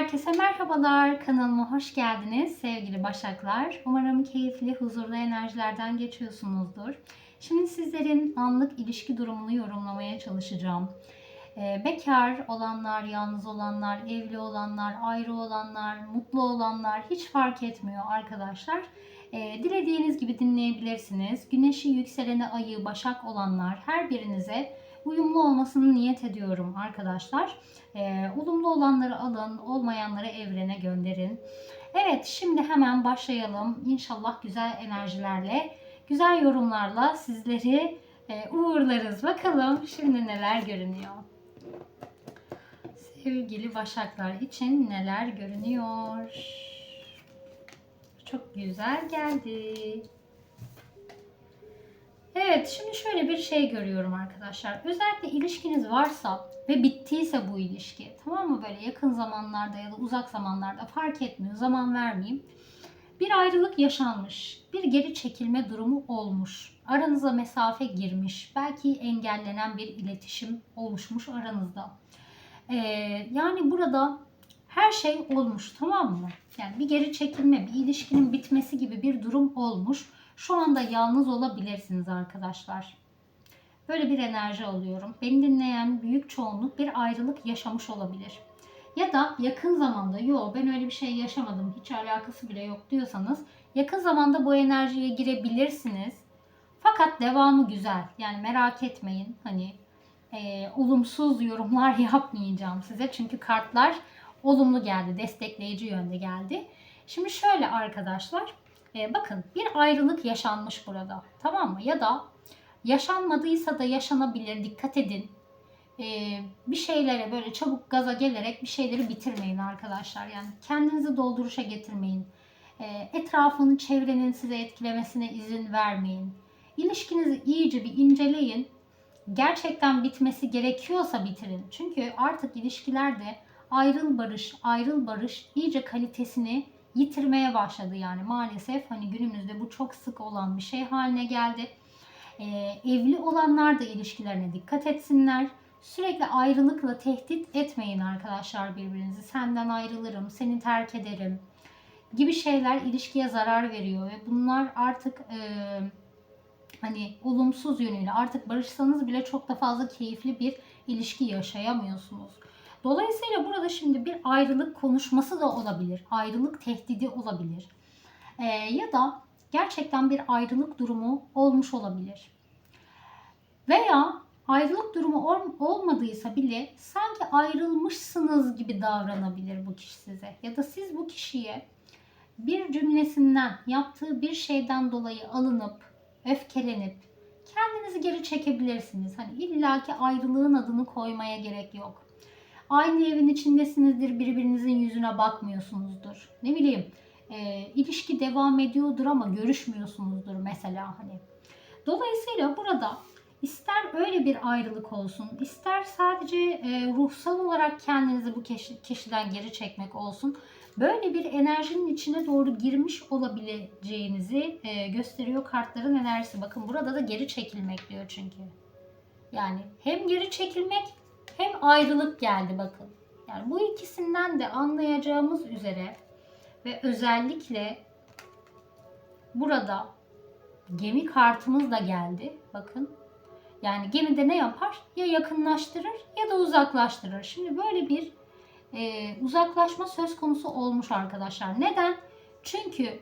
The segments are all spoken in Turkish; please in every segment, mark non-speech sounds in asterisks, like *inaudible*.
Herkese merhabalar. Kanalıma hoş geldiniz sevgili Başaklar. Umarım keyifli, huzurlu enerjilerden geçiyorsunuzdur. Şimdi sizlerin anlık ilişki durumunu yorumlamaya çalışacağım. Ee, bekar olanlar, yalnız olanlar, evli olanlar, ayrı olanlar, mutlu olanlar hiç fark etmiyor arkadaşlar. Ee, dilediğiniz gibi dinleyebilirsiniz. Güneşi, yükseleni, ayı, başak olanlar her birinize uyumlu olmasını niyet ediyorum arkadaşlar. Ee, olumlu olanları alın, olmayanları evrene gönderin. Evet, şimdi hemen başlayalım. İnşallah güzel enerjilerle, güzel yorumlarla sizleri e, uğurlarız. Bakalım şimdi neler görünüyor. Sevgili Başaklar için neler görünüyor? Çok güzel geldi. Evet, şimdi şöyle bir şey görüyorum arkadaşlar. Özellikle ilişkiniz varsa ve bittiyse bu ilişki, tamam mı? Böyle yakın zamanlarda ya da uzak zamanlarda fark etmiyor, zaman vermeyeyim. Bir ayrılık yaşanmış, bir geri çekilme durumu olmuş. Aranıza mesafe girmiş, belki engellenen bir iletişim oluşmuş aranızda. Ee, yani burada her şey olmuş, tamam mı? Yani bir geri çekilme, bir ilişkinin bitmesi gibi bir durum olmuş. Şu anda yalnız olabilirsiniz arkadaşlar. Böyle bir enerji alıyorum. Beni dinleyen büyük çoğunluk bir ayrılık yaşamış olabilir. Ya da yakın zamanda yok ben öyle bir şey yaşamadım hiç alakası bile yok diyorsanız yakın zamanda bu enerjiye girebilirsiniz. Fakat devamı güzel. Yani merak etmeyin. Hani e, olumsuz yorumlar *laughs* yapmayacağım size. Çünkü kartlar olumlu geldi. Destekleyici yönde geldi. Şimdi şöyle arkadaşlar. E, bakın bir ayrılık yaşanmış burada. Tamam mı? Ya da yaşanmadıysa da yaşanabilir. Dikkat edin. E, bir şeylere böyle çabuk gaza gelerek bir şeyleri bitirmeyin arkadaşlar. Yani kendinizi dolduruşa getirmeyin. E, etrafın, çevrenin size etkilemesine izin vermeyin. İlişkinizi iyice bir inceleyin. Gerçekten bitmesi gerekiyorsa bitirin. Çünkü artık ilişkilerde ayrıl barış, ayrıl barış iyice kalitesini yitirmeye başladı yani maalesef hani günümüzde bu çok sık olan bir şey haline geldi. Ee, evli olanlar da ilişkilerine dikkat etsinler. Sürekli ayrılıkla tehdit etmeyin arkadaşlar birbirinizi. Senden ayrılırım, seni terk ederim gibi şeyler ilişkiye zarar veriyor ve bunlar artık e, hani olumsuz yönüyle artık barışsanız bile çok da fazla keyifli bir ilişki yaşayamıyorsunuz. Dolayısıyla burada şimdi bir ayrılık konuşması da olabilir. Ayrılık tehdidi olabilir. Ee, ya da gerçekten bir ayrılık durumu olmuş olabilir. Veya ayrılık durumu olmadıysa bile sanki ayrılmışsınız gibi davranabilir bu kişi size. Ya da siz bu kişiye bir cümlesinden, yaptığı bir şeyden dolayı alınıp, öfkelenip kendinizi geri çekebilirsiniz. Hani illaki ayrılığın adını koymaya gerek yok aynı evin içindesinizdir birbirinizin yüzüne bakmıyorsunuzdur. Ne bileyim e, ilişki devam ediyordur ama görüşmüyorsunuzdur mesela hani. Dolayısıyla burada ister öyle bir ayrılık olsun, ister sadece e, ruhsal olarak kendinizi bu kişi, kişiden geri çekmek olsun. Böyle bir enerjinin içine doğru girmiş olabileceğinizi e, gösteriyor kartların enerjisi. Bakın burada da geri çekilmek diyor çünkü. Yani hem geri çekilmek hem ayrılık geldi bakın. Yani bu ikisinden de anlayacağımız üzere ve özellikle burada gemi kartımız da geldi. Bakın. Yani gemide ne yapar? Ya yakınlaştırır ya da uzaklaştırır. Şimdi böyle bir e, uzaklaşma söz konusu olmuş arkadaşlar. Neden? Çünkü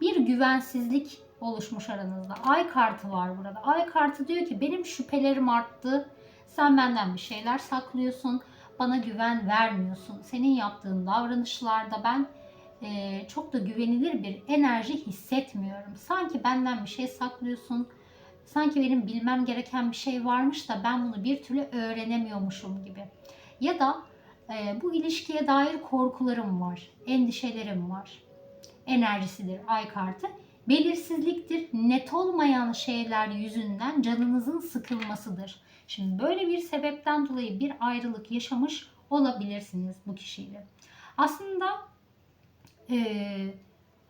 bir güvensizlik oluşmuş aranızda. Ay kartı var burada. Ay kartı diyor ki benim şüphelerim arttı sen benden bir şeyler saklıyorsun. Bana güven vermiyorsun. Senin yaptığın davranışlarda ben e, çok da güvenilir bir enerji hissetmiyorum. Sanki benden bir şey saklıyorsun. Sanki benim bilmem gereken bir şey varmış da ben bunu bir türlü öğrenemiyormuşum gibi. Ya da e, bu ilişkiye dair korkularım var, endişelerim var. Enerjisidir ay kartı. Belirsizliktir, net olmayan şeyler yüzünden canınızın sıkılmasıdır. Şimdi böyle bir sebepten dolayı bir ayrılık yaşamış olabilirsiniz bu kişiyle. Aslında e,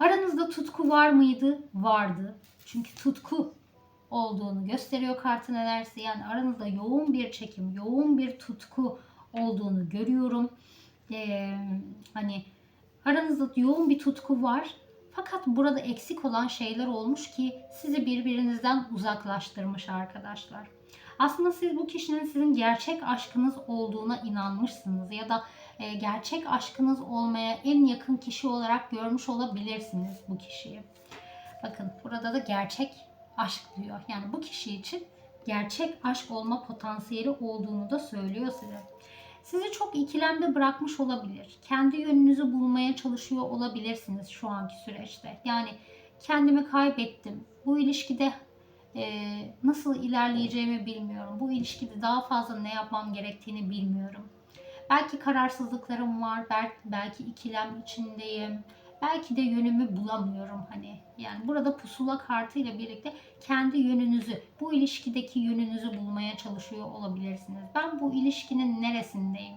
aranızda tutku var mıydı? Vardı. Çünkü tutku olduğunu gösteriyor kartın enerjisi. Yani aranızda yoğun bir çekim, yoğun bir tutku olduğunu görüyorum. e, hani aranızda yoğun bir tutku var. Fakat burada eksik olan şeyler olmuş ki sizi birbirinizden uzaklaştırmış arkadaşlar. Aslında siz bu kişinin sizin gerçek aşkınız olduğuna inanmışsınız ya da e, gerçek aşkınız olmaya en yakın kişi olarak görmüş olabilirsiniz bu kişiyi. Bakın burada da gerçek aşk diyor. Yani bu kişi için gerçek aşk olma potansiyeli olduğunu da söylüyor size. Sizi çok ikilemde bırakmış olabilir. Kendi yönünüzü bulmaya çalışıyor olabilirsiniz şu anki süreçte. Yani kendimi kaybettim. Bu ilişkide e, nasıl ilerleyeceğimi bilmiyorum. Bu ilişkide daha fazla ne yapmam gerektiğini bilmiyorum. Belki kararsızlıklarım var, belki, belki ikilem içindeyim. Belki de yönümü bulamıyorum hani. Yani burada pusula kartıyla birlikte kendi yönünüzü, bu ilişkideki yönünüzü bulmaya çalışıyor olabilirsiniz. Ben bu ilişkinin neresindeyim?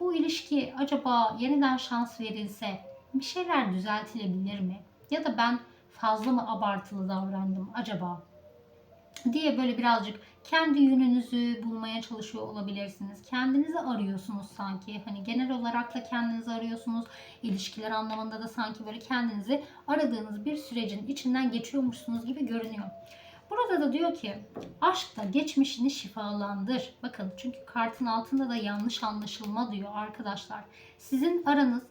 Bu ilişki acaba yeniden şans verilse bir şeyler düzeltilebilir mi? Ya da ben fazla mı abartılı davrandım acaba? diye böyle birazcık kendi yönünüzü bulmaya çalışıyor olabilirsiniz. Kendinizi arıyorsunuz sanki. Hani genel olarak da kendinizi arıyorsunuz. İlişkiler anlamında da sanki böyle kendinizi aradığınız bir sürecin içinden geçiyormuşsunuz gibi görünüyor. Burada da diyor ki aşkta geçmişini şifalandır. Bakın çünkü kartın altında da yanlış anlaşılma diyor arkadaşlar. Sizin aranız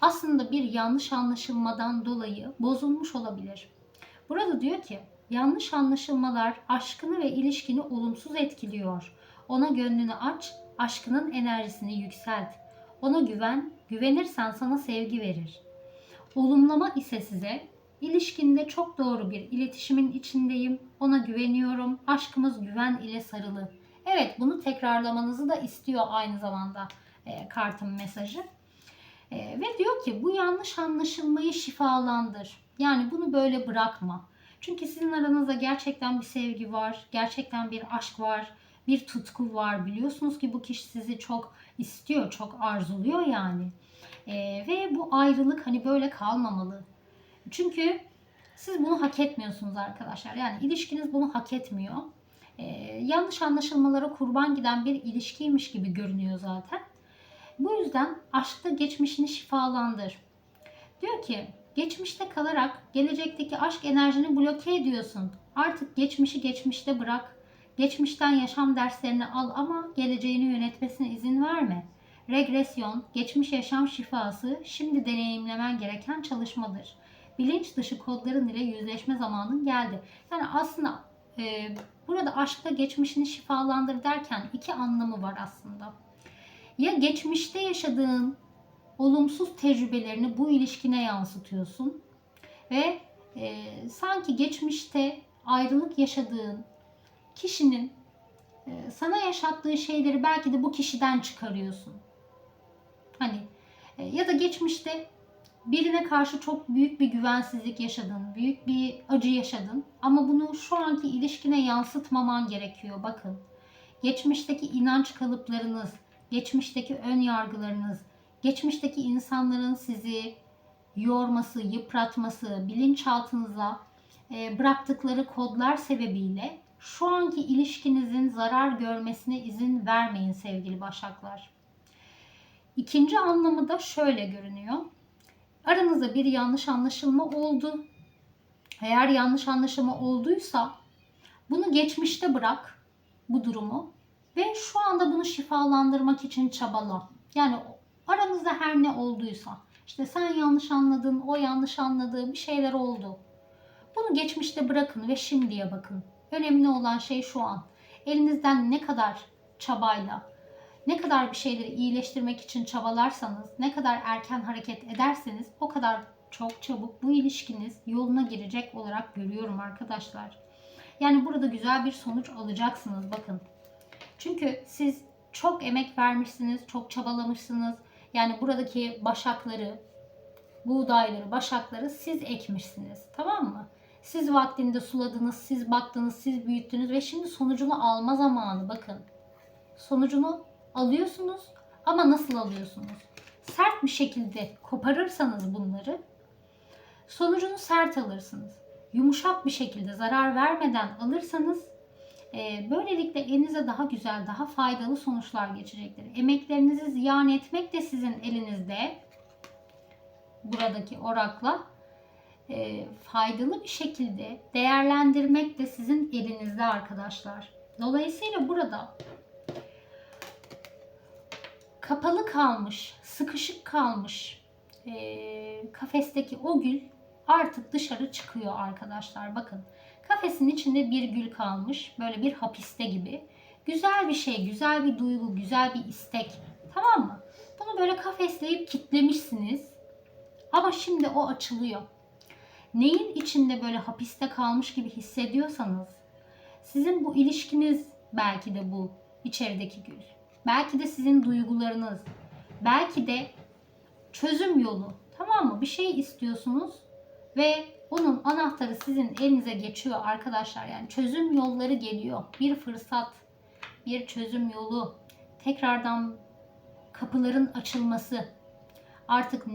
aslında bir yanlış anlaşılmadan dolayı bozulmuş olabilir. Burada diyor ki Yanlış anlaşılmalar aşkını ve ilişkini olumsuz etkiliyor. Ona gönlünü aç, aşkının enerjisini yükselt. Ona güven, güvenirsen sana sevgi verir. Olumlama ise size ilişkinde çok doğru bir iletişimin içindeyim. Ona güveniyorum. Aşkımız güven ile sarılı. Evet bunu tekrarlamanızı da istiyor aynı zamanda e, kartın mesajı. E, ve diyor ki bu yanlış anlaşılmayı şifalandır. Yani bunu böyle bırakma. Çünkü sizin aranızda gerçekten bir sevgi var, gerçekten bir aşk var, bir tutku var. Biliyorsunuz ki bu kişi sizi çok istiyor, çok arzuluyor yani. Ee, ve bu ayrılık hani böyle kalmamalı. Çünkü siz bunu hak etmiyorsunuz arkadaşlar. Yani ilişkiniz bunu hak etmiyor. Ee, yanlış anlaşılmalara kurban giden bir ilişkiymiş gibi görünüyor zaten. Bu yüzden aşkta geçmişini şifalandır. Diyor ki Geçmişte kalarak gelecekteki aşk enerjini bloke ediyorsun. Artık geçmişi geçmişte bırak. Geçmişten yaşam derslerini al ama geleceğini yönetmesine izin verme. Regresyon, geçmiş yaşam şifası şimdi deneyimlemen gereken çalışmadır. Bilinç dışı kodların ile yüzleşme zamanın geldi. Yani aslında e, burada aşkta geçmişini şifalandır derken iki anlamı var aslında. Ya geçmişte yaşadığın olumsuz tecrübelerini bu ilişkine yansıtıyorsun. Ve e, sanki geçmişte ayrılık yaşadığın kişinin e, sana yaşattığı şeyleri belki de bu kişiden çıkarıyorsun. Hani e, ya da geçmişte birine karşı çok büyük bir güvensizlik yaşadın, büyük bir acı yaşadın ama bunu şu anki ilişkine yansıtmaman gerekiyor. Bakın, geçmişteki inanç kalıplarınız, geçmişteki ön yargılarınız, geçmişteki insanların sizi yorması, yıpratması, bilinçaltınıza e, bıraktıkları kodlar sebebiyle şu anki ilişkinizin zarar görmesine izin vermeyin sevgili başaklar. İkinci anlamı da şöyle görünüyor. Aranızda bir yanlış anlaşılma oldu. Eğer yanlış anlaşılma olduysa bunu geçmişte bırak bu durumu ve şu anda bunu şifalandırmak için çabala. Yani Aranızda her ne olduysa, işte sen yanlış anladın, o yanlış anladı, bir şeyler oldu. Bunu geçmişte bırakın ve şimdiye bakın. Önemli olan şey şu an. Elinizden ne kadar çabayla, ne kadar bir şeyleri iyileştirmek için çabalarsanız, ne kadar erken hareket ederseniz o kadar çok çabuk bu ilişkiniz yoluna girecek olarak görüyorum arkadaşlar. Yani burada güzel bir sonuç alacaksınız bakın. Çünkü siz çok emek vermişsiniz, çok çabalamışsınız. Yani buradaki başakları, buğdayları, başakları siz ekmişsiniz. Tamam mı? Siz vaktinde suladınız, siz baktınız, siz büyüttünüz ve şimdi sonucunu alma zamanı. Bakın. Sonucunu alıyorsunuz ama nasıl alıyorsunuz? Sert bir şekilde koparırsanız bunları sonucunu sert alırsınız. Yumuşak bir şekilde zarar vermeden alırsanız böylelikle elinize daha güzel, daha faydalı sonuçlar geçecektir. Emeklerinizi ziyan etmek de sizin elinizde. Buradaki orakla e, faydalı bir şekilde değerlendirmek de sizin elinizde arkadaşlar. Dolayısıyla burada kapalı kalmış, sıkışık kalmış e, kafesteki o gül artık dışarı çıkıyor arkadaşlar. Bakın kafesin içinde bir gül kalmış. Böyle bir hapiste gibi. Güzel bir şey, güzel bir duygu, güzel bir istek. Tamam mı? Bunu böyle kafesleyip kitlemişsiniz. Ama şimdi o açılıyor. Neyin içinde böyle hapiste kalmış gibi hissediyorsanız sizin bu ilişkiniz belki de bu içerideki gül. Belki de sizin duygularınız. Belki de çözüm yolu. Tamam mı? Bir şey istiyorsunuz ve onun anahtarı sizin elinize geçiyor arkadaşlar. Yani çözüm yolları geliyor. Bir fırsat, bir çözüm yolu. Tekrardan kapıların açılması. Artık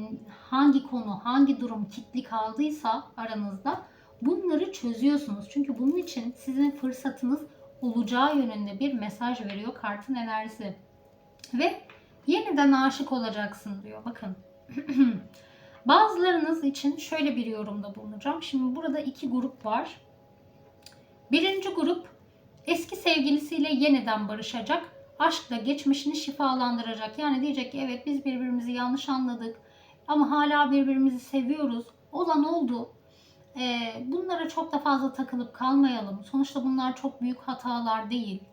hangi konu, hangi durum kilitli kaldıysa aranızda bunları çözüyorsunuz. Çünkü bunun için sizin fırsatınız olacağı yönünde bir mesaj veriyor kartın enerjisi. Ve yeniden aşık olacaksın diyor. Bakın. *clears throat* Bazılarınız için şöyle bir yorumda bulunacağım. Şimdi burada iki grup var. Birinci grup eski sevgilisiyle yeniden barışacak. Aşkla geçmişini şifalandıracak. Yani diyecek ki evet biz birbirimizi yanlış anladık. Ama hala birbirimizi seviyoruz. Olan oldu. Ee, bunlara çok da fazla takılıp kalmayalım. Sonuçta bunlar çok büyük hatalar değil.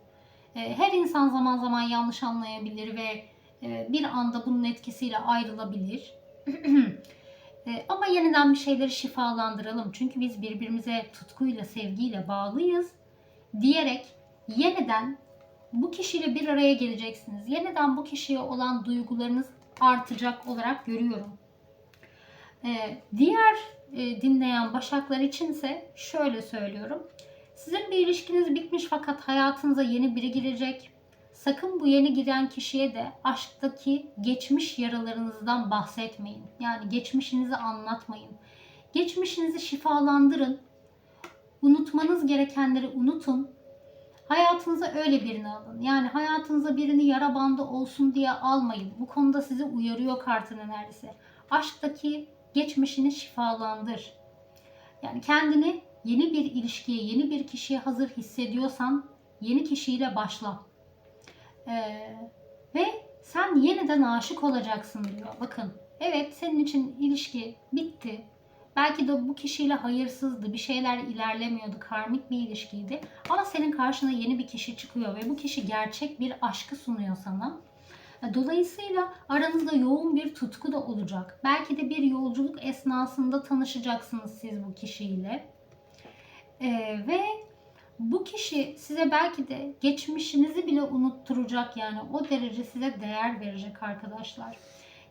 Ee, her insan zaman zaman yanlış anlayabilir ve e, bir anda bunun etkisiyle ayrılabilir. *clears throat* E, ama yeniden bir şeyleri şifalandıralım. Çünkü biz birbirimize tutkuyla, sevgiyle bağlıyız diyerek yeniden bu kişiyle bir araya geleceksiniz. Yeniden bu kişiye olan duygularınız artacak olarak görüyorum. E, diğer e, dinleyen başaklar içinse şöyle söylüyorum. Sizin bir ilişkiniz bitmiş fakat hayatınıza yeni biri girecek. Sakın bu yeni giren kişiye de aşktaki geçmiş yaralarınızdan bahsetmeyin. Yani geçmişinizi anlatmayın. Geçmişinizi şifalandırın. Unutmanız gerekenleri unutun. Hayatınıza öyle birini alın. Yani hayatınıza birini yara bandı olsun diye almayın. Bu konuda sizi uyarıyor kartın enerjisi. Aşktaki geçmişini şifalandır. Yani kendini yeni bir ilişkiye, yeni bir kişiye hazır hissediyorsan yeni kişiyle başla. Ee, ve sen yeniden aşık olacaksın diyor. Bakın evet senin için ilişki bitti. Belki de bu kişiyle hayırsızdı, bir şeyler ilerlemiyordu, karmik bir ilişkiydi. Ama senin karşına yeni bir kişi çıkıyor ve bu kişi gerçek bir aşkı sunuyor sana. Dolayısıyla aranızda yoğun bir tutku da olacak. Belki de bir yolculuk esnasında tanışacaksınız siz bu kişiyle. Ee, ve bu kişi size belki de geçmişinizi bile unutturacak yani o derece size değer verecek arkadaşlar.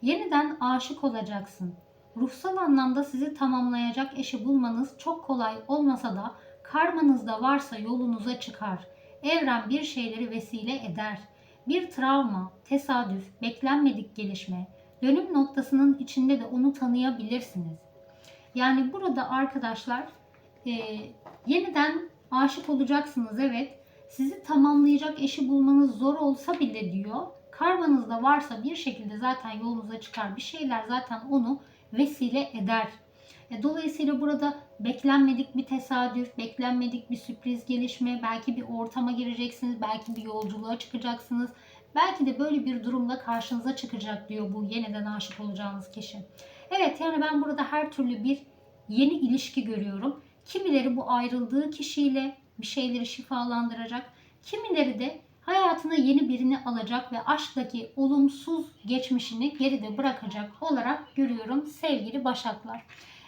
Yeniden aşık olacaksın. Ruhsal anlamda sizi tamamlayacak eşi bulmanız çok kolay olmasa da karmanızda varsa yolunuza çıkar. Evren bir şeyleri vesile eder. Bir travma, tesadüf, beklenmedik gelişme, dönüm noktasının içinde de onu tanıyabilirsiniz. Yani burada arkadaşlar e, yeniden aşık olacaksınız evet. Sizi tamamlayacak eşi bulmanız zor olsa bile diyor. Karmanızda varsa bir şekilde zaten yolunuza çıkar. Bir şeyler zaten onu vesile eder. E, dolayısıyla burada beklenmedik bir tesadüf, beklenmedik bir sürpriz gelişme, belki bir ortama gireceksiniz, belki bir yolculuğa çıkacaksınız. Belki de böyle bir durumda karşınıza çıkacak diyor bu yeniden aşık olacağınız kişi. Evet yani ben burada her türlü bir yeni ilişki görüyorum. Kimileri bu ayrıldığı kişiyle bir şeyleri şifalandıracak. Kimileri de hayatına yeni birini alacak ve aşktaki olumsuz geçmişini geride bırakacak olarak görüyorum sevgili Başaklar.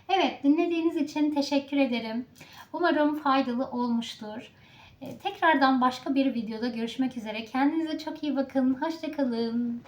Evet dinlediğiniz için teşekkür ederim. Umarım faydalı olmuştur. Ee, tekrardan başka bir videoda görüşmek üzere. Kendinize çok iyi bakın. Hoşçakalın.